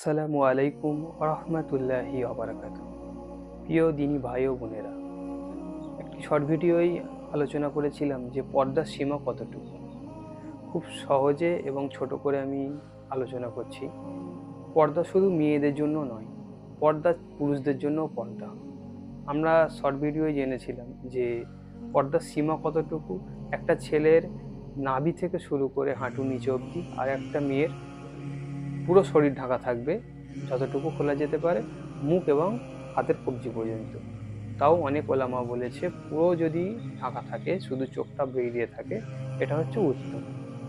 আসসালামু আলাইকুম রহমতুল্লাহি অবরাকাত প্রিয় দিনী ভাই ও বোনেরা, একটি শর্ট ভিডিওই আলোচনা করেছিলাম যে পর্দার সীমা কতটুকু। খুব সহজে এবং ছোট করে আমি আলোচনা করছি। পর্দা শুধু মেয়েদের জন্য নয়, পর্দা পুরুষদের জন্যও পর্দা। আমরা শর্ট ভিডিওয় জেনেছিলাম যে পর্দার সীমা কতটুকু, একটা ছেলের নাভি থেকে শুরু করে হাঁটু নিচে অবধি আর একটা মেয়ের পুরো শরীর ঢাকা থাকবে, যতটুকু খোলা যেতে পারে, মুখ এবং হাতের কবজি পর্যন্ত। তাও অনেক ওলামা বলেছে, পুরো যদি ঢাকা থাকে, শুধু চোখটা বেরিয়ে থাকে, এটা হচ্ছে উত্তম।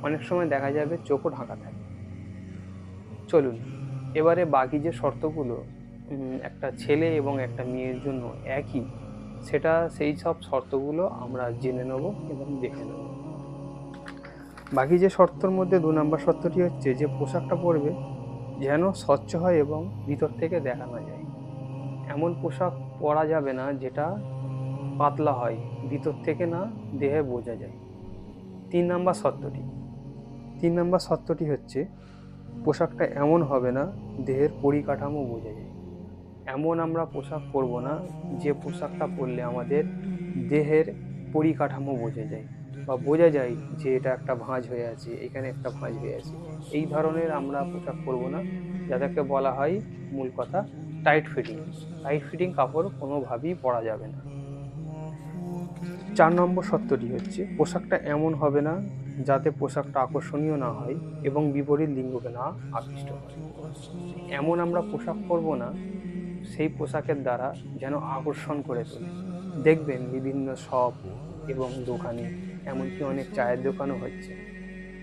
অনেক সময় দেখা যাবে চোখও ঢাকা থাকে। চলুন, এবারে বাকি যে শর্তগুলো একটা ছেলে এবং একটা মেয়ের জন্য একই, সেটা সেই সব শর্তগুলো আমরা জেনে নেব এবং দেখে নেব। বাকি যে শর্তর মধ্যে দু নম্বর শর্তটি হচ্ছে যে পোশাকটা পরবে যেন স্বচ্ছ হয় এবং ভিতর থেকে দেখানো যায়। এমন পোশাক পরা যাবে না যেটা পাতলা হয়, ভিতর থেকে না দেহে বোঝা যায়। তিন নম্বর শর্তটি। তিন নম্বর শর্তটি হচ্ছে পোশাকটা এমন হবে না, দেহের পরিকাঠামো বোঝা যায়। এমন আমরা পোশাক পরবো না, যে পোশাকটা পরলে আমাদের দেহের পরিকাঠামো বোঝা যায়। বা বোঝা যায় যে এটা একটা ভাঁজ হয়ে আছে, এখানে একটা ভাঁজ হয়ে আছে। এই ধরনের আমরা পোশাক পরবো না। যাদেরকে বলা হয় মূল কথা টাইট ফিটিং টাইট ফিটিং কাপড় কোনোভাবেই পরা যাবে না। চার নম্বর সত্যটি হচ্ছে, পোশাকটা এমন হবে না যাতে পোশাকটা আকর্ষণীয় না হয় এবং বিপরীত লিঙ্গকে না আকৃষ্ট হয় এমন আমরা পোশাক পরবো না, সেই পোশাকের দ্বারা যেন আকর্ষণ করে তোলে। দেখবেন বিভিন্ন শপ এবং দোকানে, এমনকি অনেক চায়ের দোকানও হচ্ছে।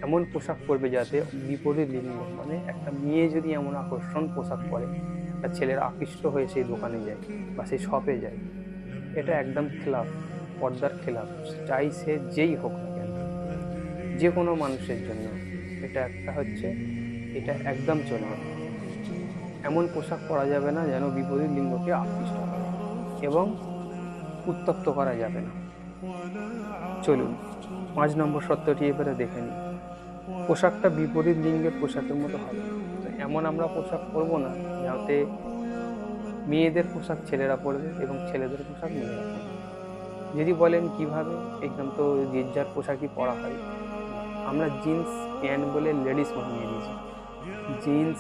এমন পোশাক পরবে যাতে বিপরীত লিঙ্গ মানে একটা মেয়ে যদি এমন আকর্ষণ পোশাক পরে একটা ছেলের আকৃষ্ট হয়ে সেই দোকানে যায় বা সেই শপে যায়। এটা একদম খেলাফ, পর্দার খেলাফ। চাই সে যেই হোক না কেন, যে কোনো মানুষের জন্য। এটা একটা হচ্ছে, এটা একদম চলবে এমন পোশাক পরা যাবে না যেন বিপরীত লিঙ্গকে আকৃষ্ট এবং উত্তপ্ত করা যাবে না। চলুন, পাঁচ নম্বর সত্যটি এবারে দেখে নিই। পোশাকটা বিপরীত লিঙ্গের পোশাকের মতো হবে। এমন আমরা পোশাক পরবো না, যাতে মেয়েদের পোশাক ছেলেরা পরবে এবং ছেলেদের পোশাক মেয়েরা পরবে। যদি বলেন কীভাবে এখানে তো যে পোশাকই পরা হয়। আমরা জিন্স, প্যান্ট বলে লেডিস বানিয়ে দিয়েছি জিন্স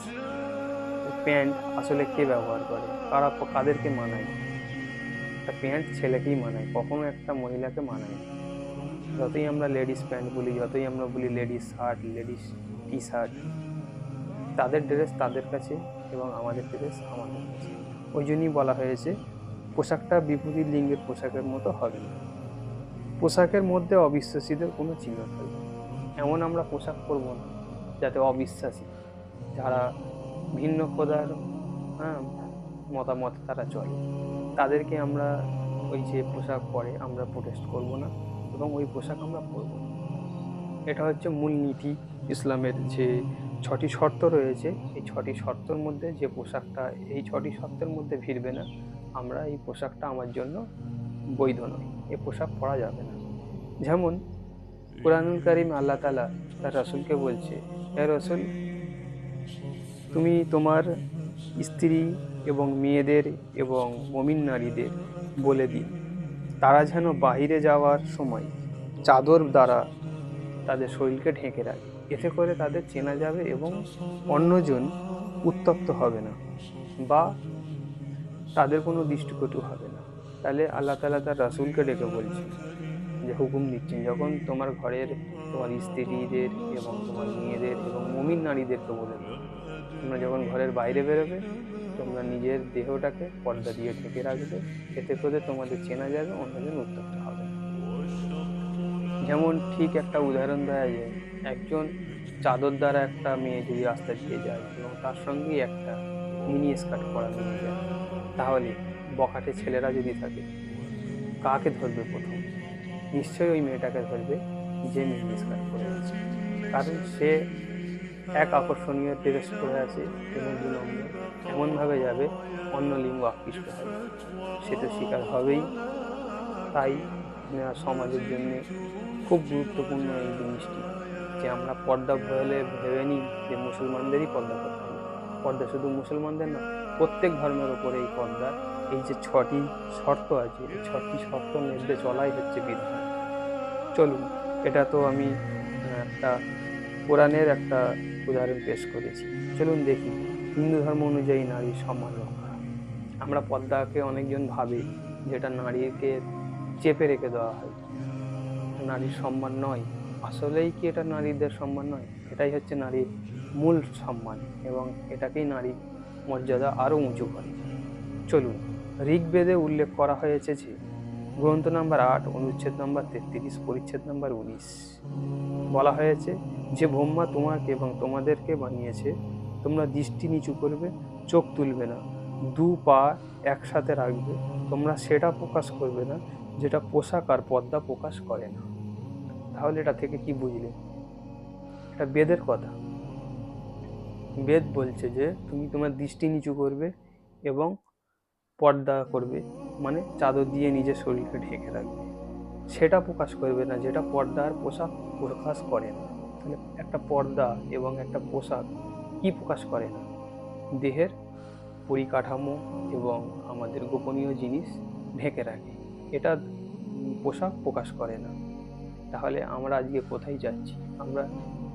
প্যান্ট আসলে কে ব্যবহার করে? কারা কাদেরকে মানায় একটা প্যান্ট ছেলেকেই মানায়, কখনো একটা মহিলাকে মানায়। যতই আমরা লেডিস প্যান্ট বলি, যতই আমরা বলি ladies shirt, ladies T shirt তাদের ড্রেস তাদের কাছে এবং আমাদের ড্রেস আমাদের কাছে। ওই জন্যই বলা হয়েছে, পোশাকটা বিপরীত লিঙ্গের পোশাকের মতো হবে না। পোশাকের মধ্যে অবিশ্বাসীদের কোনো চিহ্ন থাকবে এমন আমরা পোশাক পরবো না, যাতে অবিশ্বাসী, যারা ভিন্ন খোদার হ্যাঁ মতামত তারা চলে। তাদেরকে আমরা ওই যে পোশাক পরে আমরা প্রোটেস্ট করব না এবং ওই পোশাক আমরা পরব এটা হচ্ছে মূল নীতি ইসলামের যে ছটি শর্ত রয়েছে, এই ছটি শর্তের মধ্যে যে পোশাকটা, এই ছটি শর্তের মধ্যে ভিড়বে না। আমরা এই পোশাকটা আমার জন্য বৈধ নয়, এই পোশাক পরা যাবে না। যেমন কোরআনুল করিম আল্লাহ তালা তার রসুলকে বলছে, হে রসুল, তুমি তোমার স্ত্রী এবং মেয়েদের এবং মমিন নারীদের বলে দিন। তারা যেন বাইরে যাওয়ার সময় চাদর দ্বারা তাদের শরীরকে ঢেকে রাখে। এতে করে তাদের চেনা যাবে এবং অন্যজন উত্তপ্ত হবে না বা তাদের কোনো দৃষ্টিকটু হবে না। তাহলে আল্লাহ তালা তার রাসুলকে ডেকে বলছে যে, হুকুম দিচ্ছেন, যখন তোমার ঘরের তোমার স্ত্রীদের এবং তোমার মেয়েদের এবং মমিন নারীদেরকে বলে তোমরা যখন ঘরের বাইরে বেরোবে, তোমরা নিজের দেহটাকে পর্দা দিয়ে ঢেকে রাখবে। এতে করে তোমাদের চেনা যাবে, অন্যজন উত্তপ্ত হবে। যেমন ঠিক একটা উদাহরণ দেওয়া যায়, একজন চাদর দ্বারা একটা মেয়ে যদি রাস্তা দিয়ে যায় এবং তার সঙ্গেই একটা মিনি স্কার্ট পরা মেয়ে যায়, তাহলে বখাটে ছেলেরা যদি থাকে, কাকে ধরবে প্রথম? নিশ্চয়ই ওই মেয়েটাকে ধরবে যে মিনি স্কার্ট পরে আছে। কারণ সে এক আকর্ষণীয় ড্রেস পরে আছে এবং এমনভাবে যাবে অন্য লিঙ্গ আকৃষ্ট হবে সে তো শিকার হবেই। তাই সমাজের জন্য খুব গুরুত্বপূর্ণ এই জিনিসটি যে আমরা পর্দা হলে ভেবে নিই যে মুসলমানদেরই পর্দা করতে হবে। পর্দা শুধু মুসলমানদের না, প্রত্যেক ধর্মের ওপরে এই পর্দা, এই যে ছটি শর্ত আছে, এই ছটি শর্ত মধ্যে চলাই হচ্ছে বিধান। চলুন, এটা তো আমি একটা কোরআনের একটা উদাহরণ পেশ করেছি। চলুন দেখি, হিন্দু ধর্ম অনুযায়ী নারীর সম্মান রক্ষা। আমরা পদ্মাকে অনেকজন ভাবি, যেটা নারীকে চেপে রেখে দেওয়া হয়। নারীর সম্মান নয়। আসলেই কি এটা নারীদের সম্মান নয়? এটাই হচ্ছে নারীর মূল সম্মান এবং এটাকেই নারী মর্যাদা আরও উঁচু করে। চলুন, ঋগ্বেদে উল্লেখ করা হয়েছে যে গ্রন্থ নাম্বার আট, অনুচ্ছেদ নাম্বার তেত্রিশ, পরিচ্ছেদ নাম্বার উনিশ। বলা হয়েছে, যে ব্রহ্মা তোমাকে এবং তোমাদেরকে বানিয়েছে, তোমরা দৃষ্টি নিচু করবে, চোখ তুলবে না, দু পা একসাথে রাখবে, তোমরা সেটা প্রকাশ করবে না, যেটা পোশাক আর পর্দা প্রকাশ করে না। তাহলে এটা থেকে কি বুঝলে? এটা বেদের কথা। বেদ বলছে যে, তুমি তোমার দৃষ্টি নিচু করবে এবং পর্দা করবে। মানে চাদর দিয়ে নিজের শরীরকে ঢেকে রাখবে। সেটা প্রকাশ করবে না, যেটা পর্দা আর পোশাক প্রকাশ করে না। তাহলে একটা পর্দা এবং একটা পোশাক কি প্রকাশ করে না? দেহের পরিকাঠামো এবং আমাদের গোপনীয় জিনিস ঢেকে রাখে। এটা পোশাক প্রকাশ করে না। তাহলে আমরা আজকে কোথায় যাচ্ছি? আমরা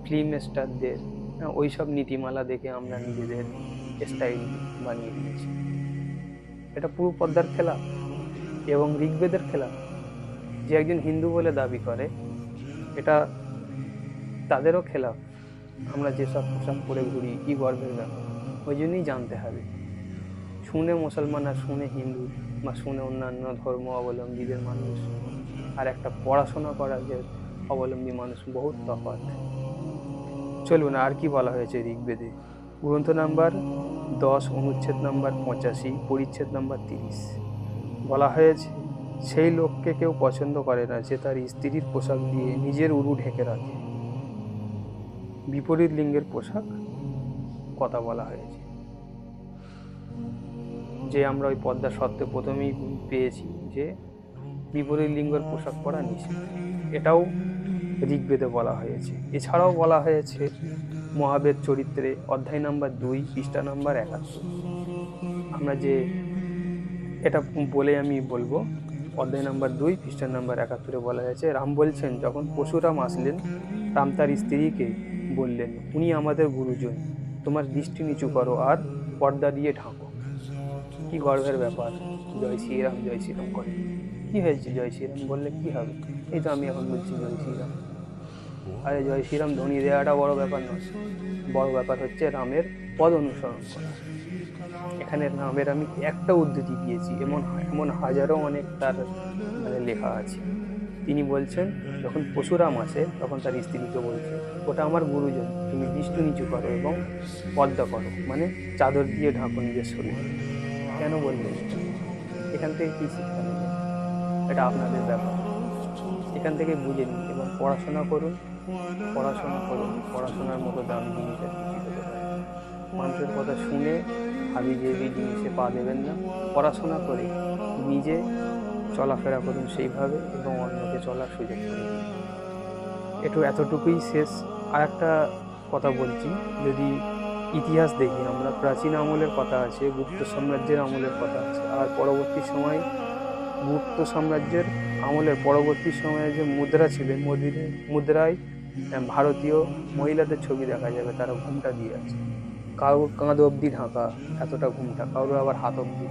ফিল্ম স্টারদের ওই সব নীতিমালা দেখে আমরা নিজেদের স্টাইল বানিয়ে দিয়েছি। এটা পুরো পর্দার খেলা এবং ঋগ্বেদের খেলা। যে একজন হিন্দু বলে দাবি করে, এটা তাদেরও খেলা। আমরা যেসব পোশাক পরে ঘুরি, কি গর্বের ব্যাপার। ওই জন্যই জানতে হবে। শুনে মুসলমান আর শুনে হিন্দু বা শুনে অন্যান্য ধর্ম অবলম্বীদের মানুষ আর একটা পড়াশোনা করা যে অবলম্বী মানুষ বহুত তফাৎ। চলুন আর কি বলা হয়েছে ঋগ্বেদে। গ্রন্থ নাম্বার দশ অনুচ্ছেদ নাম্বার পঁচাশি, পরিচ্ছেদ নাম্বার তিরিশ। বলা হয়েছে, সেই লোককে কেউ পছন্দ করে না যে তার স্ত্রীর পোশাক দিয়ে নিজের উরু ঢেকে রাখে। বিপরীত লিঙ্গের পোশাক কথা বলা হয়েছে। যে আমরা ওই পদ্মা সত্ত্বে প্রথমেই পেয়েছি যে বিপরীত লিঙ্গের পোশাক পরা নিষেধ এটাও ঋগ্বেদে বলা হয়েছে। এছাড়াও বলা হয়েছে মহাবেদ চরিত্রে অধ্যায় নাম্বার দুই, পৃষ্ঠা নাম্বার একাত্তর। আমরা যে এটা বলে আমি বলব, অধ্যায় নাম্বার দুই, পৃষ্ঠা নাম্বার একাত্তরে বলা হয়েছে, রাম বলছেন, যখন পশুরাম আসলেন, রাম তার স্ত্রীকে বললেন, উনি আমাদের গুরুজন, তোমার দৃষ্টি নিচু করো আর পর্দা দিয়ে ঢাকো। কি গর্বের ব্যাপার, জয় শ্রীরাম জয় শ্রীরাম করে। কী হয়েছে জয় শ্রীরাম? বললে কী হবে? এই তো আমি এখন বলছি জয় শ্রীরাম। আরে জয় শ্রীরাম ধ্বনি দেওয়াটা বড় ব্যাপার নয়। বড় ব্যাপার হচ্ছে রামের পদ অনুসরণ করা। এখানে রামের আমি একটা উদ্ধৃতি দিয়েছি, এমন এমন হাজারো অনেক তার মানে লেখা আছে। তিনি বলছেন, যখন পশুরাম আসে, তখন তার স্ত্রীকে বলছে, ওটা আমার গুরুজন, তুমি দৃষ্টি নিচু করো এবং পদ্মা করো। মানে চাদর দিয়ে ঢাকো নিজের শরীর। কেন বললেন এখান থেকে কী শিক্ষা নেবেন এটা আপনাদের ব্যাপার। এখান থেকে বুঝে নিন পড়াশোনা করুন পড়াশোনা করুন, পড়াশোনার মতো দাম জিনিস মানুষের কথা শুনে হাবি জেবি জিনিসে পা দেবেন না, পড়াশোনা করে নিজে চলাফেরা করুন সেইভাবে এবং অন্যকে চলার সুযোগ করে দিন। একটু এতটুকুই শেষ। আর একটা কথা বলছি, যদি ইতিহাস দেখি আমরা, প্রাচীন আমলের কথা আছে, গুপ্ত সাম্রাজ্যের আমলের কথা আছে, আর পরবর্তী সময় গুপ্ত সাম্রাজ্যের আমলের পরবর্তী সময়ে যে মুদ্রা ছিলেন মুদ্রে, মুদ্রায় ভারতীয় মহিলাদের ছবি দেখা যাবে, তারা ঘুমটা দিয়ে আছে। কারোর কাঁধ অবধি ঢাকা, এতটা ঘুমটা কারোর আবার হাত অবধি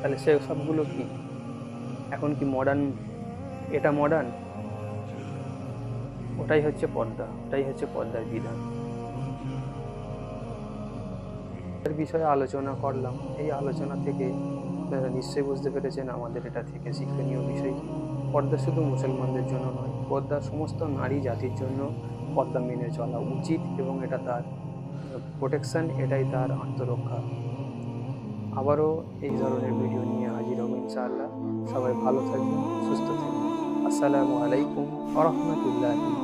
তাহলে সে সবগুলো কি? এখন কি মডার্ন এটা মডার্ন ওটাই হচ্ছে পর্দা, ওটাই হচ্ছে পর্দার বিধান। বিষয়ে আলোচনা করলাম, এই আলোচনা থেকে আপনারা নিশ্চয়ই বুঝতে পেরেছেন, আমাদের এটা থেকে শিক্ষণীয় বিষয়। কি। পর্দা শুধু মুসলমানদের জন্য নয়, পর্দা সমস্ত নারী জাতির জন্য পর্দা মেনে চলা উচিত এবং এটা তার প্রোটেকশন এটাই তার আত্মরক্ষা। আবারও এই ধরনের ভিডিও নিয়ে হাজির হব ইনশাআল্লাহ। সবাই ভালো থাকবেন, সুস্থ থাকবেন। আসসালামু আলাইকুম আ